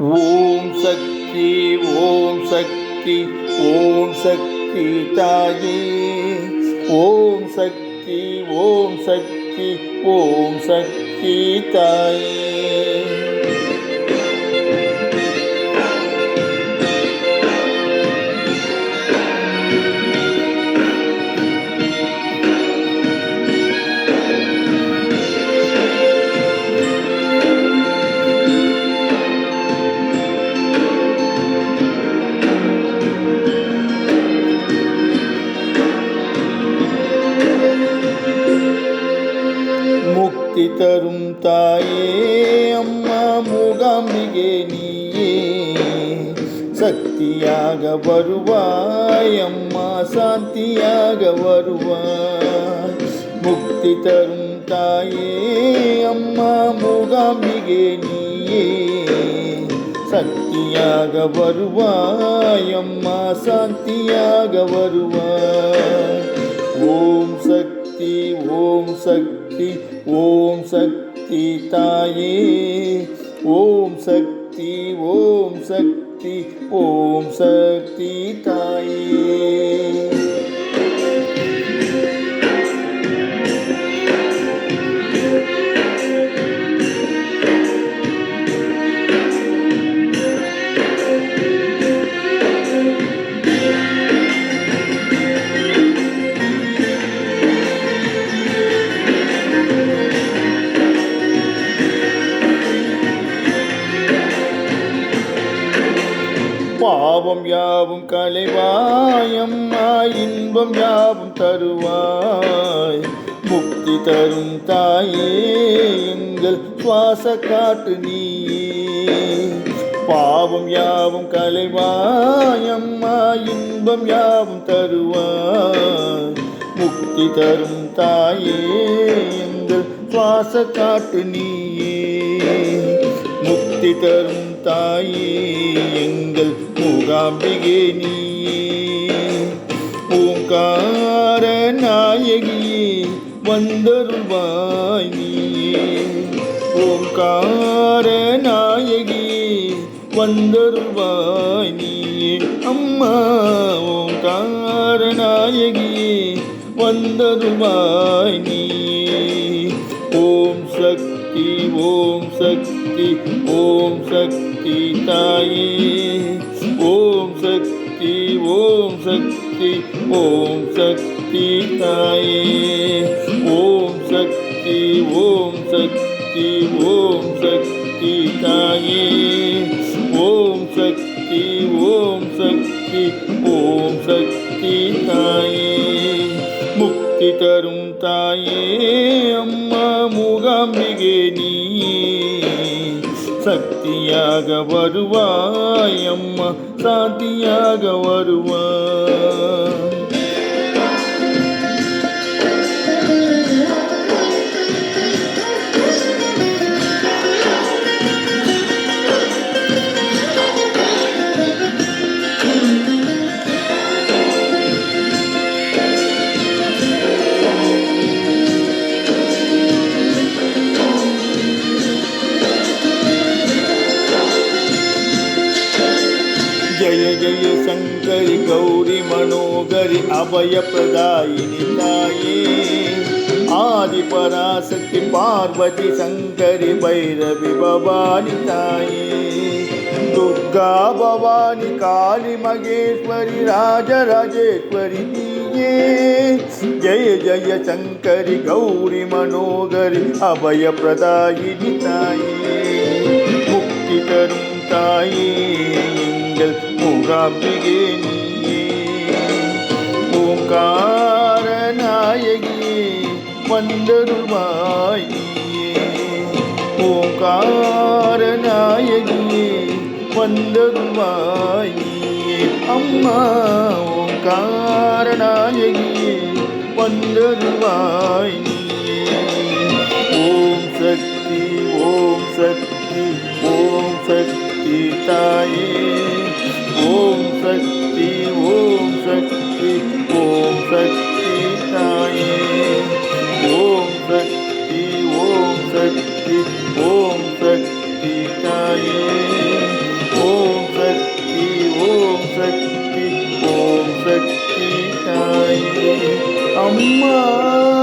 ஓம் சக்தி ஓம் சக்தி ஓம் சக்தி தாயே. ஓம் சக்தி ஓம் சக்தி ஓம் சக்தி தாயே. முக்தி தரும் தாயே அம்மா மூகாம்பிகே நீயே. சக்தியாக வருவாய் அம்மா சாந்தியாக வருவாய். முக்தி தரும் தாயே அம்மா மூகாம்பிகே நீயே. சக்தியாக வருவாய் அம்மா சாந்தியாக வருவாய். ஓம் சக்தி ஓம் சக்தி. சக்தி ஓம் சக்தி தாயே. ஓம் சக்தி ஓம் சக்தி ஓம் சக்தி தாயே. பாவம் யாவும் களைவாயம்மா இன்பம் யாவும் தருவாய். முக்தி தரும் தாயே எங்கள் சுவாச காட்டு நீ பாவம் யாவும் களைவாயம்மா இன்பம் யாவும் தருவாய். முக்தி தரும் தாயே எங்கள் சுவாச காட்டு நீயே. முக்தி தரும் தாயே எங்கள் மூகாம்பிகே நீயே பூங்கார நாயகியே வந்தருள்வாய் நீயே ஓங்கார நாயகியே வந்தருள்வாய் நீயே அம்மா ஓங்கார நாயகியே வந்தருள்வாய் நீயே ஓம் சக்தி ஓம் சக்தி ஓம் சக்தி. சக்தி தாயே. ஓம் சக்தி ஓம் சக்தி ஓம் சக்தி தாயே. ஓம் சக்தி ஓம் சக்தி ஓம் சக்தி தாயே. ஓம் சக்தி ஓம் சக்தி ஓம் சக்தி தாயே. முக்தி தரும் தாயே அம்மா முகாம்பிகே நீ சக்தியாக வருவாய் அம்மா சாந்தியாக வருவாய். கங்கரி கௌரி மனோகரி அபய பிரதாயினி தாயே. ஆதி பராசக்தி பார்வதி சங்கரி பைரவி பவானி தாயே. துர்கா பவானி காளி மகேஸ்வரி ராஜராஜேஸ்வரி நீயே. ஜய ஜய சங்கரி கௌரி மனோகரி அபய தாயே. முக்தி தரும் தாயே எங்கள் மூகாம்பிகே நீயே ஓங்கார நாயகியே வந்தருள்வாய் நீயே. ஓங்கார நாயகியே வந்தருள்வாய் அம்மா ஓங்கார நாயகி வந்தருள்வாய் ஓம் சக்தி ஓம் சக்தி ஓம் சக்தி தாயே. शक्ति ॐ शक्ति ॐ शक्ति ताये ॐ शक्ति ॐ शक्ति ॐ शक्ति ताये ॐ शक्ति ॐ शक्ति ॐ शक्ति ताये अम्मा